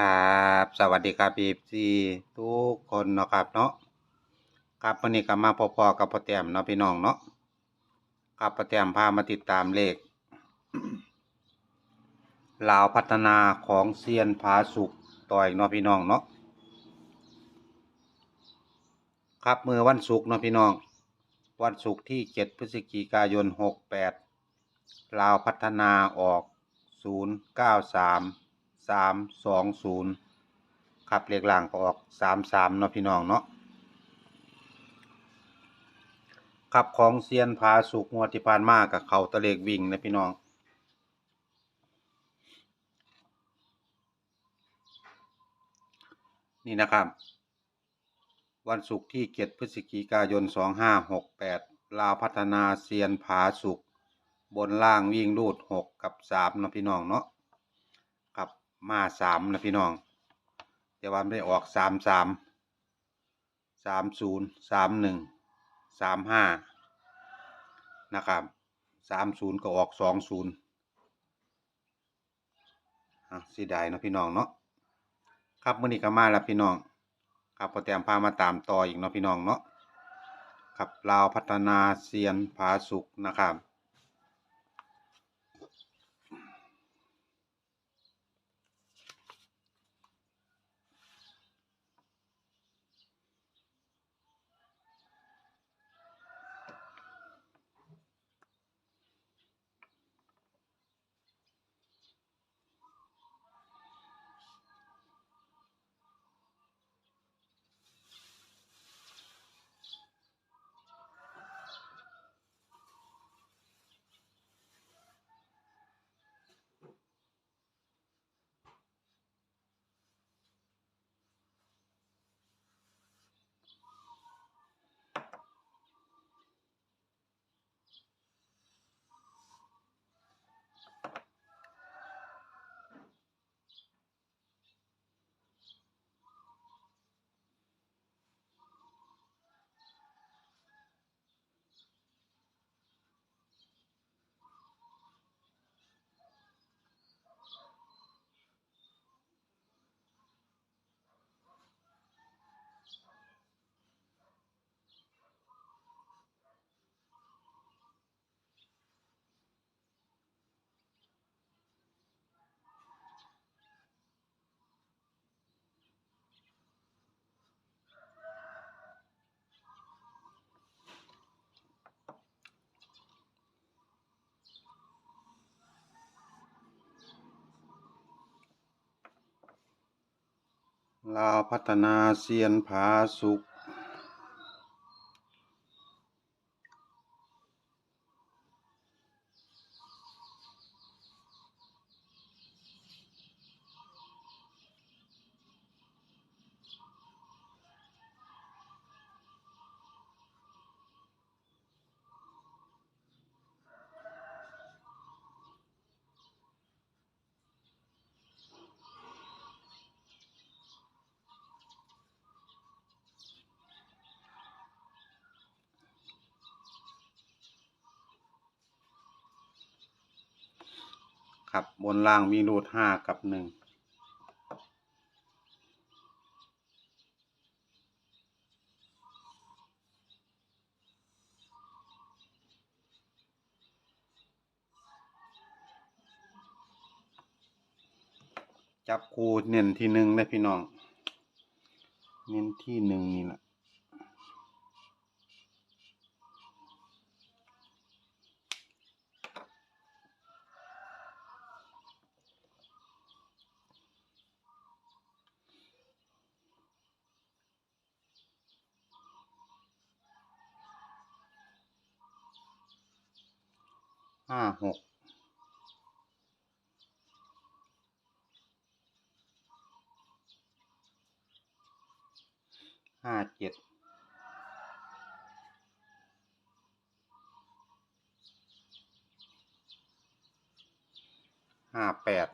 ครับสวัสดีครับพีซีทุกคนเนาะครับเนาะครับวันนี้ก็มาพอๆกับพ่อแต้มเนาะพี่น้องเนาะครับพ่อแต้มพามาติดตามเลขลาวพัฒนาของเซียนผาสุกต่ออีกเนาะพี่น้องเนาะครับมือวันศุกร์เนาะพี่น้อง วันศุกร์ที่ 7 พฤศจิกายน 68 ลาวพัฒนาออก 093 320ครับเลขล่างก็ออก33เนาะพี่น้องเนาะครับของเซียนผาสุกงวดที่ผ่านมากับเขาตะเลขวิ่งนะพี่น้อง นี่นะครับ วันศุกร์ที่7พฤศจิกายน2568ลาวพัฒนาเซียนผาสุกบนล่างวิ่งรูด6กับ3นะพี่น้องเนาะ ครับมนะพี่น้อง แต่ว่าไม่ได้ออก3 3 30 31 35นย์สามหนึ่งสามห้านะครับ30ก็ออก20อะสีดายนะพี่น้องเนาะครับมื้อนี้ก็มาแล้วพี่น้อง ครับพอแต้มพามาตามต่ออีกเนาะพี่น้องเนาะครับลาวพัฒนาเซียนผาสุกนะครับ ลาพัฒนาเซียนผาสุก ครับ บนล่างมีรูดห้ากับหนึ่งจับคูเน้นที่หนึ่งเลยพี่น้อง เน้นที่หนึ่งนี่แหละ ห้าหกห้าเจ็ดห้าแปด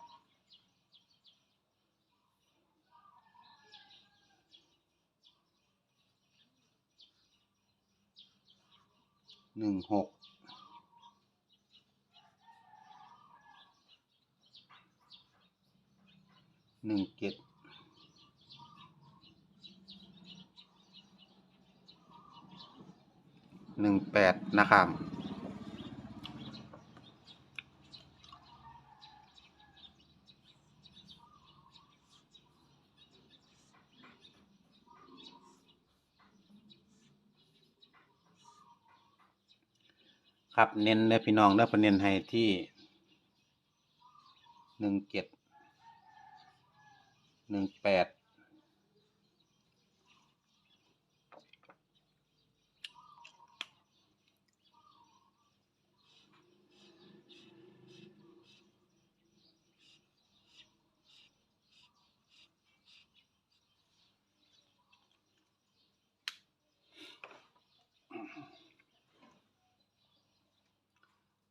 หนึ่งหก หนึ่งเจ็ดหนึ่งแปดนะครับครับเน้นเลยพี่น้องเด้อเด็นให้ที่หนึ่งเจ็ด หนึ่งแปด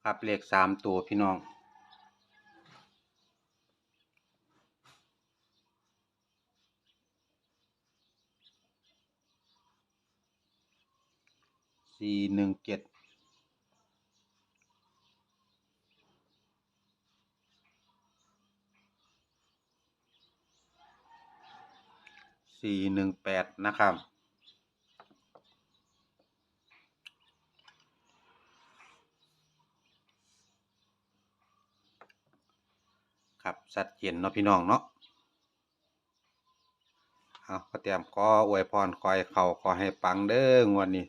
ครับเลขสามตัวพี่น้อง สี่ หนึ่งเจ็ดสี่หนึ่งแปดนะครับ ครับสัดเจนเนาะพี่น้องเนาะเอาก็เตรียมขออวยพรคอยเขาขอให้ปังเด้องวันนี้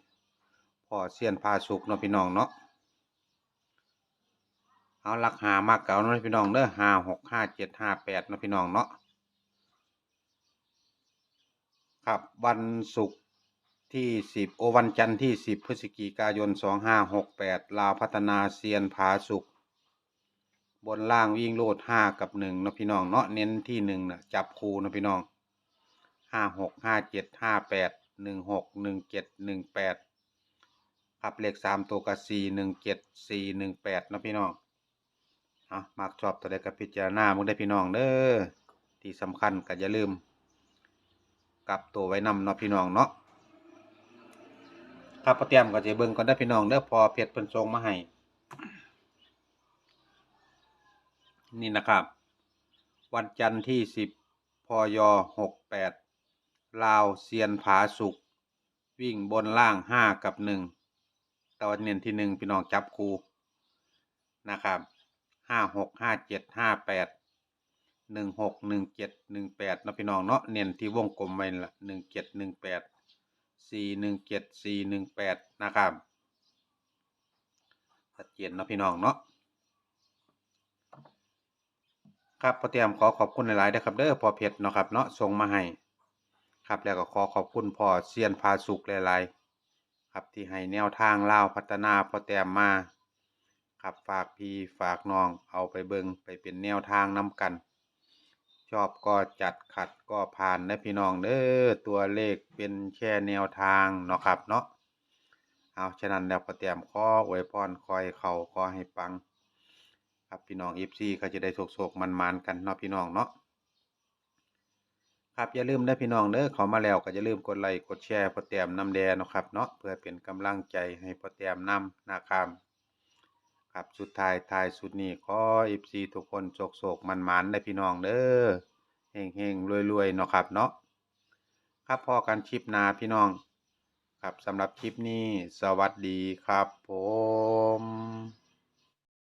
พ่อเสียนพาสุกเนาะพี่น้องเนาะเอาลักหามากเก่าเนาะพี่น้องเด้อห้าหกห้าเจ็ดห้าแปดเนาะพี่น้องเนาะครับวันศุกร์ที่สิบโอวันจันทร์ที่สิบพฤศจิกายนสองห้าหกแปดลาวพัฒนาเซียนผาสุกบนล่างวิ่งโลดห้ากับหนึ่งเนาะพี่น้องเนาะเน้นที่หนึ่งนะจับคูเนาะพี่น้องห้าหกห้าเจ็ดห้าแปดหนึ่งหกหนึ่งเจ็ดหนึ่งแปด ครับเลขสามตัวกับสี่หนึ่งเจ็ดสี่หนึ่งแปดนะพี่น้องเอามากชอบตัวใดกับพิจารณามึงได้พี่น้องเด้อที่สำคัญก็อย่าลืม กลับตัวไว้นำเนาะพี่น้องเนาะครับพอเตรียมก็จะเบิ่งก่อนได้พี่น้องเด้อพอเพชรเพิ่นส่งมาให้นี่นะครับ วันจันทร์ที่สิบพยหกแปดลาวเซียนผาสุก วิ่งบนล่างห้ากับหนึ่ง ตอนเน้นที่หนึ่งพี่น้องจับคูนะครับห้าหกห้าเจ็ดห้าแปดหนึ่งหกหนึ่งเจ็ดหนึ่งแปดนะพี่น้องเนาะเน้นที่วงกลมไว้ละหนึ่งเจ็ดหนึ่งแปดสี่หนึ่งเจ็ดสี่หนึ่งแปดนะครับชัดเจนนะพี่น้องเนาะครับพอเตรียมขอขอบคุณหลายๆนะครับเด้อพอเพชรเนาะครับเนาะส่งมาให้ครับแล้วก็ขอขอบคุณพอเซียนพาสุกหลายๆ ครับที่ให้แนวทางเล่าพัฒนาพอเตรียมมาครับฝากพี่ฝากน้องเอาไปเบิงไปเป็นแนวทางนํกัน ชอบก็จัดขัดก็ผ่านนะพี่น้องเด้อตัวเลขเป็นแค่แนวทางเนาะครับเนาะเอาฉะนั้นแล้วพอเตรียมข้ออวยพรคอยเขาขอให้ปัง ครับพี่น้องเอฟซีเขาจะได้โศกๆมันๆกันเนาะพี่น้องเนาะ ครับอย่าลืมนะพี่น้องเด้อเขามาแล้วก็อย่าลืมกดไลค์กดแชร์พอแต้มน้ำแดงนะครับเนาะเพื่อเป็นกำลังใจให้พอแต้มนำนะครับครับสุดท้ายท้ายสุดนี้ขอเอฟซีทุกคนโศกๆมันๆนะพี่น้องเด้อเฮงๆรวยๆเนาะครับเนาะครับพอกันคลิปนาพี่น้อง ครับสำหรับคลิปนี้สวัสดีครับผม